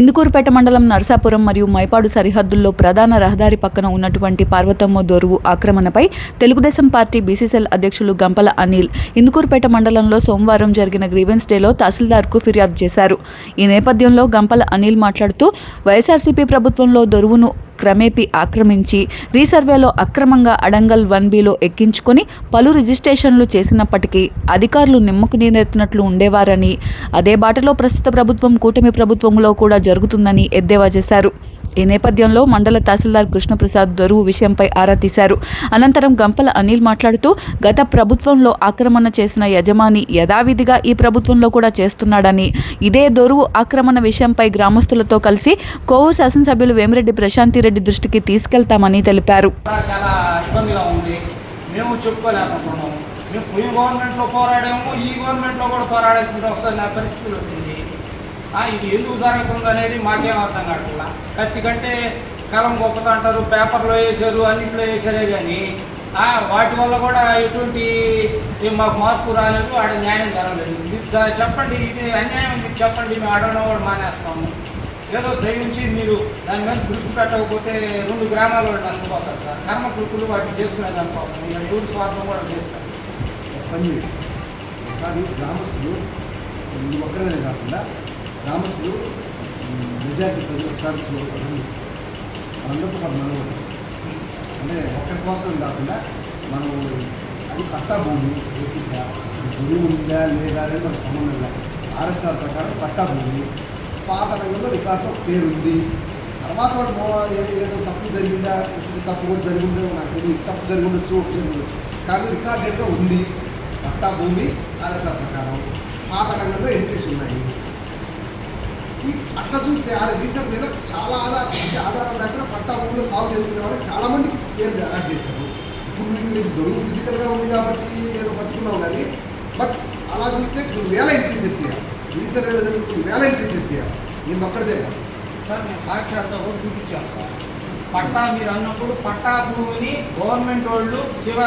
ఇందుకూరుపేట మండలం నరసాపురం మరియు మైపాడు సరిహద్దుల్లో ప్రధాన రహదారి పక్కన ఉన్నటువంటి పార్వతమ్మ దొరువు ఆక్రమణపై తెలుగుదేశం పార్టీ బీసీసీఎల్ అధ్యక్షులు గంపల అనిల్ ఇందుకూరుపేట మండలంలో సోమవారం జరిగిన గ్రీవెన్స్ డేలో తహసీల్దార్కు ఫిర్యాదు చేశారు. ఈ నేపథ్యంలో గంపల అనిల్ మాట్లాడుతూ వైఎస్ఆర్సీపీ ప్రభుత్వంలో దొరువును క్రమేపీ ఆక్రమించి రీసర్వేలో అక్రమంగా అడంగల్ వన్ బిలో ఎక్కించుకొని పలు రిజిస్ట్రేషన్లు చేసినప్పటికీ అధికారులు నిమ్మకు నీరెత్తినట్లు ఉండేవారని అదే బాటలో ప్రస్తుత ప్రభుత్వం కూటమి ప్రభుత్వంలో కూడా జరుగుతుందని ఎద్దేవా చేశారు. ఈ నేపథ్యంలో మండల తహసీల్దార్ కృష్ణప్రసాద్ దొరువు విషయంపై ఆరా తీశారు. అనంతరం గంపల అనిల్ మాట్లాడుతూ గత ప్రభుత్వంలో ఆక్రమణ చేసిన యజమాని యథావిధిగా ఈ ప్రభుత్వంలో కూడా చేస్తున్నాడని ఇదే దొరువు ఆక్రమణ విషయంపై గ్రామస్తులతో కలిసి కోవు శాసనసభ్యులు వేమిరెడ్డి ప్రశాంతిరెడ్డి దృష్టికి తీసుకెళ్తామని తెలిపారు. మేము చెప్పుకోలేకపోతున్నాము మేము పోయిన గవర్నమెంట్లో పోరాడాము ఈ గవర్నమెంట్లో కూడా పోరాడాల్సిన వస్తుంది నా పరిస్థితులు వచ్చింది. ఇది ఎందుకు జరుగుతుంది అనేది మాకేం అర్థం కావట్లా? కత్తి కంటే కలం గొప్పత అంటారు పేపర్లో వేసారు అన్నింటిలో వేసారే కానీ వాటి వల్ల కూడా ఎటువంటి మాకు మార్పు రాలేదు ఆడ న్యాయం జరగలేదు. చెప్పండి ఇది అన్యాయం మీకు చెప్పండి మేము అడగడం కూడా మానేస్తాము. ఏదో దయించి మీరు దాని మీద దృష్టి పెట్టకపోతే రెండు గ్రామాల వాళ్ళు నష్టపోతారు సార్. కర్మకృతులు వాటిని చేసుకునే దానికోసం. ఇక ఎవరి స్వార్థం కూడా చేస్తారు. పని ఒకసారి గ్రామస్తులు ఇది ఒక్కడనే కాకుండా గ్రామస్తులు ఉమ్, మెజారిటీ ప్రజలు ఒకసారి పాటు మనం అంటే ఒక్కరి కోసం కాకుండా మనం అది పట్టా భూమి బేసిక్గా భూమి ఉందా లేదా అనేది మనకు సంబంధం లేదు. ఆర్ఎస్ఆర్ ప్రకారం పట్టా భూమి పాత రంగంలో రికార్డులో పేరు ఉంది తర్వాత వాడు ఏదో తప్పు జరిగిందా తప్పు కూడా జరిగిందో నాకు తెలియదు. తప్పు జరిగి ఉండొచ్చు ఒకటి జరిగి కానీ రికార్డు ఏదో ఉంది? పట్టా భూమి ఆర్ఎస్ఆర్ ప్రకారం. పాత రంగంలో ఎంట్రీస్ ఉన్నాయి. అట్లా చూస్తే ఆ రీసెంట్ మీద చాలా ఆధార ఆధారం లేకుండా పట్టా భూమిలో సాగు చేసుకునే వాళ్ళు చాలా మంది పేరు యాడ్ చేశారు. ఇప్పుడు మీకు దొరుకు ఫిజికల్గా ఉంది కాబట్టి ఏదో పట్టుకున్నావు కానీ బట్ అలా చూస్తే నువ్వు వేల ఇంక్రీస్ ఎత్తియా రీసెంట్ నువ్వు వేల ఇంక్రీస్ ఎత్తియా నేను ఒక్కడిదే కాదు. సార్ నేను సాక్షాత్తో కూడా చూపించాను సార్. పట్టా మీరు అన్నప్పుడు పట్టా భూమిని గవర్నమెంట్ వాళ్ళు శివ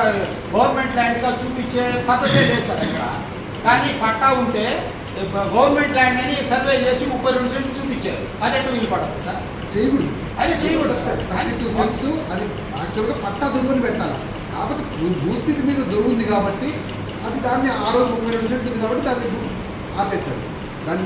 గవర్నమెంట్ ల్యాండ్గా చూపించే పద్ధతే లేదు సార్ ఇక్కడ. కానీ పట్టా ఉంటే గవర్నమెంట్ ల్యాండ్ అని సర్వే చేసి ముప్పై రెండు సెంట్లు చూపించారు. అది ఎట్లా వీలు పడదు సార్? చేయకూడదు. అది చేయకూడదు సార్. థర్టీ టూ సెంట్స్ అది యాక్చువల్గా పట్టా దొంగని పెట్టాలి. కాకపోతే భూస్థితి మీద దొరుకు ఉంది కాబట్టి అది దాన్ని ఆ రోజు ముప్పై రెండు సెంట్లు ఉంది కాబట్టి దాన్ని ఆపేశారు. దాన్ని